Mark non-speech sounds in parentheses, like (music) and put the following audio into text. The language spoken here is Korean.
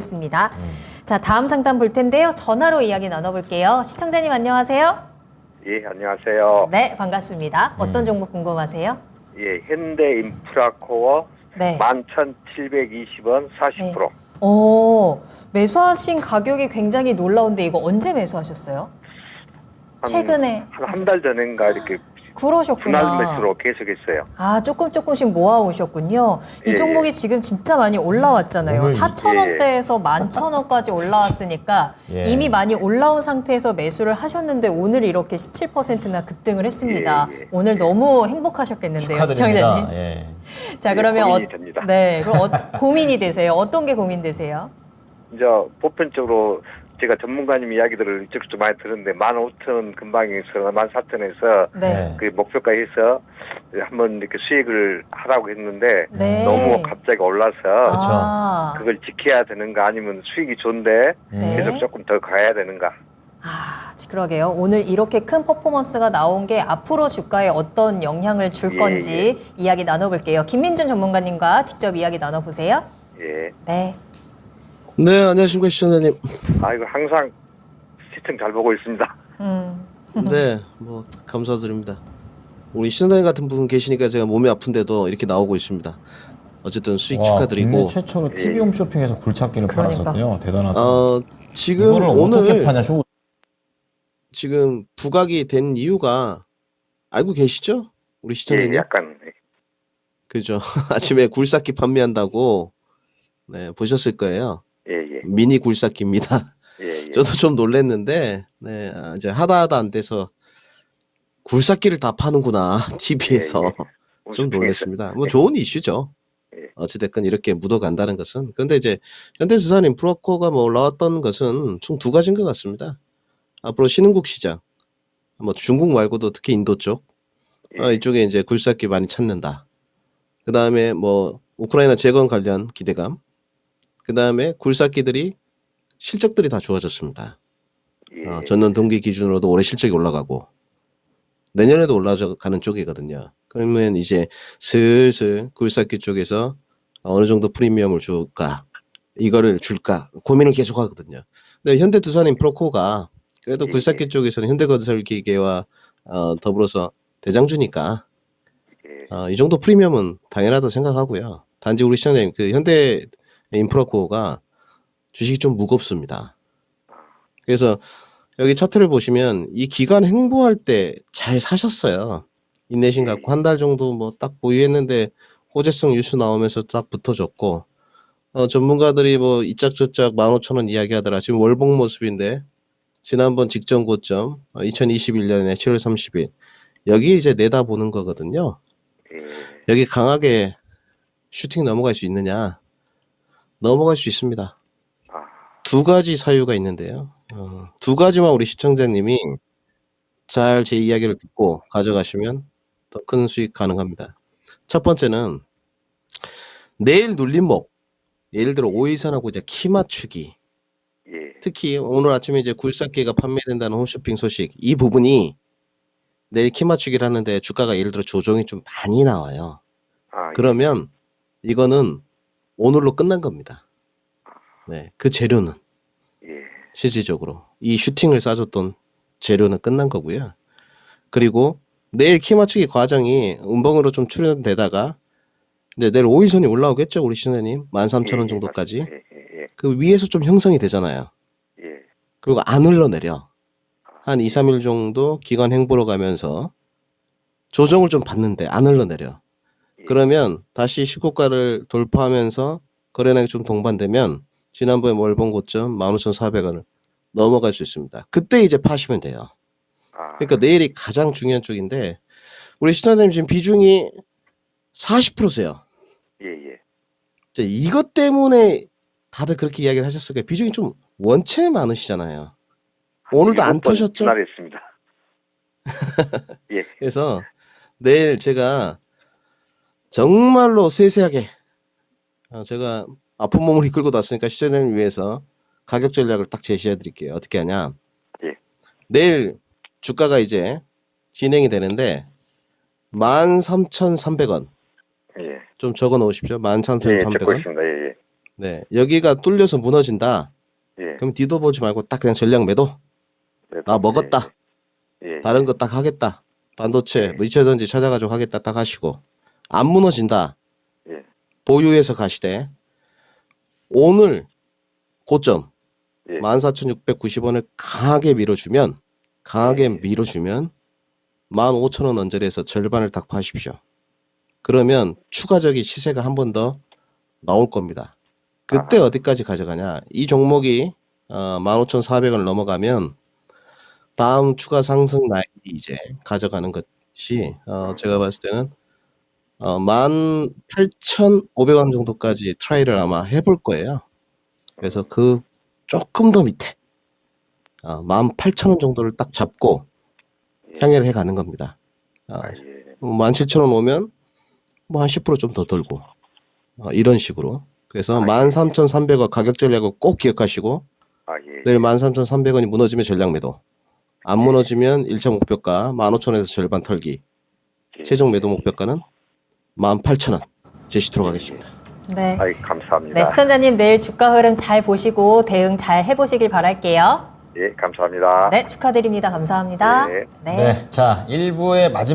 겠습니다. 자, 다음 상담 볼 텐데요. 전화로 이야기 나눠볼게요. 시청자님 안녕하세요. 예, 안녕하세요. 네, 반갑습니다. 어떤 종목 궁금하세요? 예, 현대 인프라코어 네. 11,720원 40%. 오, 매수하신 가격이 굉장히 놀라운데 이거 언제 매수하셨어요? 한- 최근에 한 한 달 전인가 이렇게 분할 그러셨구나. 매수로 계속했어요. 아, 조금 조금씩 모아 오셨군요. 이 예, 종목이 지금 진짜 많이 올라왔잖아요. 오늘 4,000원대에서 11,000 원까지 올라왔으니까 (laughs) 예. 이미 많이 올라온 상태에서 매수를 하셨는데 오늘 이렇게 17%나 급등을 했습니다. 예, 예. 오늘 너무 행복하셨겠는데요, 축하드립니다. 시청자님. 예. 자, 예, 그러면 고민이 어, 됩니다. 네, 그럼 어, 고민이 되세요? 어떤 게 고민되세요? (laughs) 이제 보편적으로 제가 전문가님 이야기들을 이쪽저쪽 많이 들었는데 15,000원 근방에서 14,000원에서 네. 그 목표까지 해서 한번 이렇게 수익을 하라고 했는데 네. 너무 갑자기 올라서 그쵸. 아, 그걸 지켜야 되는가 아니면 수익이 좋은데 네. 계속 조금 더 가야 되는가 아, 그러게요. 오늘 이렇게 큰 퍼포먼스가 나온 게 앞으로 주가에 어떤 영향을 줄 예, 건지 이야기 나눠볼게요. 김민준 전문가님과 직접 이야기 나눠보세요. 예. 네. 네, 안녕하십니까, 시청자님. 아이고 항상 시청 잘 보고 있습니다. 음, 네, 뭐, 감사드립니다. 우리 시청자님 같은 분 계시니까 제가 몸이 아픈데도 이렇게 나오고 있습니다. 어쨌든 수익 와, 축하드리고. 국내 최초로 TV 홈쇼핑에서 굴착기를 그러니까. 팔았었대요. 대단하다. 어, 지금 이거를 오늘 어떻게 파냐 쇼. 지금 부각이 된 이유가 알고 계시죠? 우리 시청자님? 예, 약간 그죠. (laughs) 아침에 굴삭기 판매한다고 네, 보셨을 거예요. 예, 예, 미니 굴삭기입니다. 예, 예. (laughs) 저도 좀 놀랬는데, 네, 아, 이제 하다 하다 안 돼서 굴삭기를 다 파는구나, (laughs) TV에서. 예, (laughs) 좀 홈쇼핑에서. 놀랐습니다. 뭐 좋은 이슈죠. 예. 어찌됐건 이렇게 묻어간다는 것은. 그런데 이제 현대수산 인프라코가 뭐 올라왔던 것은 총 두 가지인 것 같습니다. 앞으로 신흥국 시장, 뭐 중국 말고도 특히 인도 쪽, 예. 아, 이쪽에 이제 굴삭기 많이 찾는다. 그 다음에 뭐 우크라이나 재건 관련 기대감. 그 다음에 굴삭기들이 실적들이 다 좋아졌습니다. 예. 어, 전년 동기 기준으로도 올해 실적이 올라가고 내년에도 올라가는 쪽이거든요. 그러면 이제 슬슬 굴삭기 쪽에서 어느 정도 프리미엄을 줄까 이거를 줄까 고민을 계속 하거든요. 근데 현대두산인 프로코가 그래도 예, 굴삭기 쪽에서는 현대건설기계와 어, 더불어서 대장주니까 예. 어, 이 정도 프리미엄은 당연하다고 생각하고요. 단지 우리 시장님 그 현대 인프라코어가 주식이 좀 무겁습니다. 그래서 여기 차트를 보시면 이 기간 행보할 때 잘 사셨어요. 인내심 네. 갖고 한 달 정도 뭐 딱 보유했는데 호재성 뉴스 나오면서 딱 붙어졌고 어, 전문가들이 뭐 이짝저짝 15,000원 이야기하더라. 지금 월봉 모습인데 지난번 직전 고점 2021년에 7월 30일 여기 이제 내다보는 거거든요. 예. 여기 강하게 슈팅 넘어갈 수 있느냐? 넘어갈 수 있습니다. 아, 두 가지 사유가 있는데요. 어, 두 가지만 우리 시청자님이 잘 제 이야기를 듣고 가져가시면 더 큰 수익 가능합니다. 첫 번째는 내일 눌림목, 예를 들어 오일선하고 이제 키 맞추기, 예. 특히 오늘 아침에 이제 굴삭기가 판매된다는 홈쇼핑 소식, 이 부분이 내일 키 맞추기를 하는데 주가가 예를 들어 조정이 좀 많이 나와요. 아, 그러면 이거는 오늘로 끝난 겁니다. 네, 그 재료는 예. 실질적으로 이 슈팅을 쏴줬던 재료는 끝난 거고요. 그리고 내일 키 맞추기 과정이 음봉으로 좀 출현되다가 근데 내일 5일선이 올라오겠죠, 우리 시장님 13,000원 예, 정도까지. 예, 예, 예. 그 위에서 좀 형성이 되잖아요. 예. 그리고 안 흘러내려. 한 2, 3일 정도 기간 행보로 가면서 조정을 좀 받는데 안 흘러내려. 예. 그러면 다시 시고가를 돌파하면서 거래량이 좀 동반되면 지난번에 월봉 고점 15,400원을 넘어갈 수 있습니다. 그때 이제 파시면 돼요. 아, 그러니까 내일이 가장 중요한 쪽인데 우리 시청자님 지금 비중이 40%세요. 예, 예. 이것 때문에 다들 그렇게 이야기를 하셨을 거예요. 비중이 좀 원체 많으시잖아요. 오늘도 안 터셨죠? 분할했습니다. (laughs) 예. 그래서 내일 제가 정말로 세세하게 어, 제가 아픈 몸을 이끌고 났으니까 시청자님 위해서 가격 전략을 딱 제시해 드릴게요. 어떻게 하냐? 예. 내일 주가가 이제 진행이 되는데 13,300원 예. 좀 적어 놓으십시오. 예, 듣고 13,300원. 있습니다. 예, 예. 네, 여기가 뚫려서 무너진다. 예. 그럼 뒤도 보지 말고 딱 그냥 전량 매도. 네, 나 먹었다. 예. 다른 거 딱 하겠다. 반도체 네. 뭐 이체전지 찾아가지고 하겠다 딱 하시고 안 무너진다. 예. 보유해서 가시되 오늘 고점 예. 14,690원을 강하게 밀어주면 강하게 예. 밀어주면 15,000원 언저리에서 절반을 딱 파십시오. 그러면 추가적인 시세가 한 번 더 나올 겁니다. 그때 아하. 어디까지 가져가냐? 이 종목이 어, 15,400원을 넘어가면 다음 추가 상승 라인이 이제 가져가는 것이 어, 제가 봤을 때는 어, 18,500원 정도까지 트라이를 아마 해볼 거예요. 그래서 그 조금 더 밑에 어, 18,000원 정도를 딱 잡고 향해를 해 가는 겁니다. 어, 아, 예. 17,000원 오면 뭐 한 10%좀 더 돌고 어, 이런 식으로 그래서 아, 예. 13,300원 가격 전략을 꼭 기억하시고 아, 예. 내일 13,300원이 무너지면 전략 매도 안 무너지면 1차 목표가 15,000원에서 절반 털기 예. 최종 매도 목표가는 18,000원 제시토록 하겠습니다. 네. 아이, 감사합니다. 네, 시청자님 내일 주가 흐름 잘 보시고 대응 잘 해보시길 바랄게요. 예, 감사합니다. 네, 축하드립니다. 감사합니다. 네. 네. 네. 자, 1부의 마지막